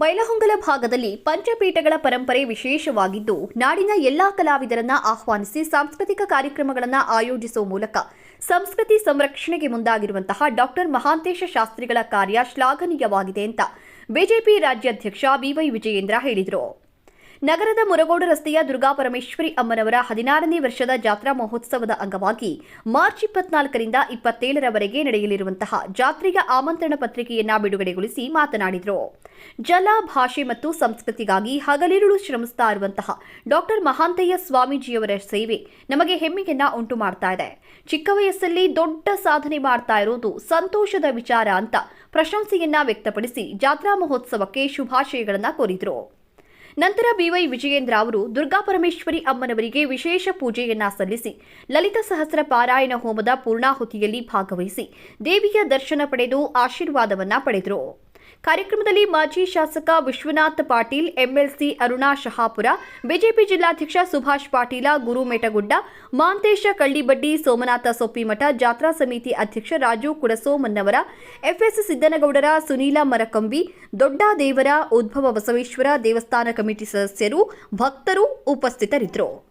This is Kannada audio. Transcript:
ಬೈಲಹೊಂಗಲ ಭಾಗದಲ್ಲಿ ಪಂಚಪೀಠಗಳ ಪರಂಪರೆ ವಿಶೇಷವಾಗಿದ್ದು, ನಾಡಿನ ಎಲ್ಲಾ ಕಲಾವಿದರನ್ನ ಆಹ್ವಾನಿಸಿ ಸಾಂಸ್ಕೃತಿಕ ಕಾರ್ಯಕ್ರಮಗಳನ್ನು ಆಯೋಜಿಸುವ ಮೂಲಕ ಸಂಸ್ಕೃತಿ ಸಂರಕ್ಷಣೆಗೆ ಮುಂದಾಗಿರುವಂತಹ ಡಾಕ್ಟರ್ ಮಹಾಂತೇಶ ಶಾಸ್ತ್ರಿಗಳ ಕಾರ್ಯ ಶ್ಲಾಘನೀಯವಾಗಿದೆ ಅಂತ ಬಿಜೆಪಿ ರಾಜ್ಯಾಧ್ಯಕ್ಷ ಬಿವೈ ವಿಜಯೇಂದ್ರ ಹೇಳಿದರು. ನಗರದ ಮುರಗೋಡು ರಸ್ತೆಯ ದುರ್ಗಾ ಪರಮೇಶ್ವರಿ ಅಮ್ಮನವರ ಹದಿನಾರನೇ ವರ್ಷದ ಜಾತ್ರಾ ಮಹೋತ್ಸವದ ಅಂಗವಾಗಿ ಮಾರ್ಚ್ ಇಪ್ಪತ್ನಾಲ್ಕರಿಂದ ಇಪ್ಪತ್ತೇಳರವರೆಗೆ ನಡೆಯಲಿರುವಂತಹ ಜಾತ್ರೆಯ ಆಮಂತ್ರಣ ಪತ್ರಿಕೆಯನ್ನ ಬಿಡುಗಡೆಗೊಳಿಸಿ ಮಾತನಾಡಿದರು. ಜಲ, ಭಾಷೆ ಮತ್ತು ಸಂಸ್ಕೃತಿಗಾಗಿ ಹಗಲಿರುಳು ಶ್ರಮಿಸ್ತಾ ಇರುವಂತಹ ಡಾಕ್ಟರ್ ಮಹಾಂತಯ್ಯ ಸ್ವಾಮೀಜಿಯವರ ಸೇವೆ ನಮಗೆ ಹೆಮ್ಮೆಯನ್ನ ಉಂಟು ಮಾಡ್ತಾ ಇದೆ. ಚಿಕ್ಕ ವಯಸ್ಸಲ್ಲಿ ದೊಡ್ಡ ಸಾಧನೆ ಮಾಡ್ತಾ ಇರೋದು ಸಂತೋಷದ ವಿಚಾರ ಅಂತ ಪ್ರಶಂಸೆಯನ್ನ ವ್ಯಕ್ತಪಡಿಸಿ ಜಾತ್ರಾ ಮಹೋತ್ಸವಕ್ಕೆ ಶುಭಾಶಯಗಳನ್ನು ಕೋರಿದರು. ನಂತರ ಬಿವೈ ವಿಜಯೇಂದ್ರ ಅವರು ದುರ್ಗಾಪರಮೇಶ್ವರಿ ಅಮ್ಮನವರಿಗೆ ವಿಶೇಷ ಪೂಜೆಯನ್ನ ಸಲ್ಲಿಸಿ, ಲಲಿತ ಸಹಸ್ರ ಪಾರಾಯಣ ಹೋಮದ ಪೂರ್ಣಾಹುತಿಯಲ್ಲಿ ಭಾಗವಹಿಸಿ, ದೇವಿಯ ದರ್ಶನ ಪಡೆದು ಆಶೀರ್ವಾದವನ್ನ ಪಡೆದರು. ಕಾರ್ಯಕ್ರಮದಲ್ಲಿ ಮಾಜಿ ಶಾಸಕ ವಿಶ್ವನಾಥ್ ಪಾಟೀಲ್, ಎಂಎಲ್ಸಿ ಅರುಣಾ ಶಹಾಪುರ, ಬಿಜೆಪಿ ಜಿಲ್ಲಾಧ್ಯಕ್ಷ ಸುಭಾಷ್ ಪಾಟೀಲ ಗುರು ಮೇಟಗುಡ್ಡ ಮಾಂತೇಶ ಕಳ್ಳಿಬಡ್ಡಿ, ಸೋಮನಾಥ ಸೊಪ್ಪಿಮಠ, ಜಾತ್ರಾ ಸಮಿತಿ ಅಧ್ಯಕ್ಷ ರಾಜು ಕುಡಸೋಮನ್ನವರ ಎಫ್ಎಸ್ ಸಿದ್ದನಗೌಡರ, ಸುನೀಲ ಮರಕಂಬಿ ದೊಡ್ಡ ದೇವರ ಉದ್ಭವ ಬಸವೇಶ್ವರ ದೇವಸ್ಥಾನ ಕಮಿಟಿ ಸದಸ್ಯರು, ಭಕ್ತರು ಉಪಸ್ಥಿತರಿದ್ದರು.